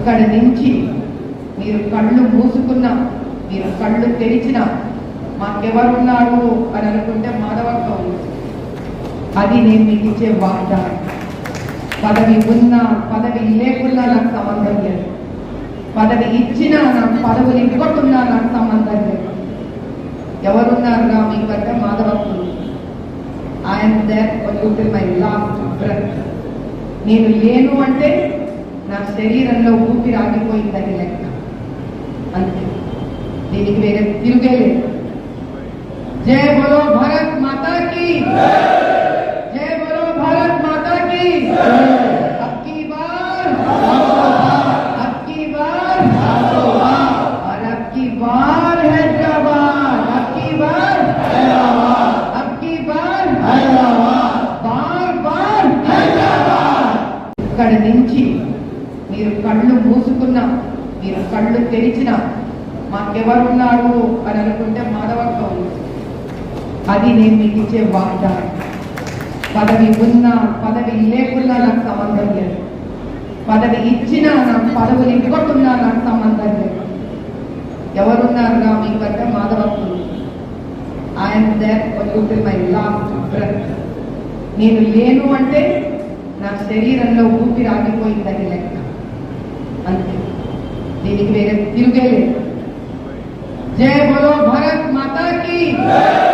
ఇక్కడి నుంచి మీరు కళ్ళు మూసుకున్నా మీరు కళ్ళు తెరిచినా మాకెవరున్నారు అని అనుకుంటే మాధవక్క ఉంది. అది నేను మీకు ఇచ్చే వాగ్దానం పదవి ఉన్నా పదవి లేకున్నా నాకు సంబంధం లేదు. పదవి ఇచ్చినా నాకు పదవులు ఇవ్వకున్నా నాకు సంబంధం లేదు. ఎవరున్నారుగా మీకంటే మాధవక్కులు ఆయన దేర్ మై లాస్ట్ బ్రెత్ నేను లేను అంటే నా శరీరంలో ఊపిరి ఆగిపోయిందని లెక్క అంతే దీనికి వేరే తిరుగే లేదు జయ బలో భారత్ మాతా కి జయ బలో భారత్ మాతా కి అక్కడి నుంచి మీరు కళ్ళు మూసుకున్నా మీరు కళ్ళు తెరిచినా మాకెవరున్నారు అని అనుకుంటే మాధవక్క ఉంది అది నేను మీకు ఇచ్చే వాగ్దానం పదవి ఉన్నా పదవి లేకున్నా నాకు సంబంధం లేదు. పదవి ఇచ్చినా నాకు పదవులు ఇవ్వకున్నా నాకు సంబంధం లేదు. ఎవరున్నారుగా మీకంటే మాధవక్కులు ఆయన దేర్ మై లాస్ట్ బ్రెత్ నేను లేను అంటే నా శరీరంలో ఊపిరి ఆగిపోయిందని లెక్క. जय बोलो भारत माता की।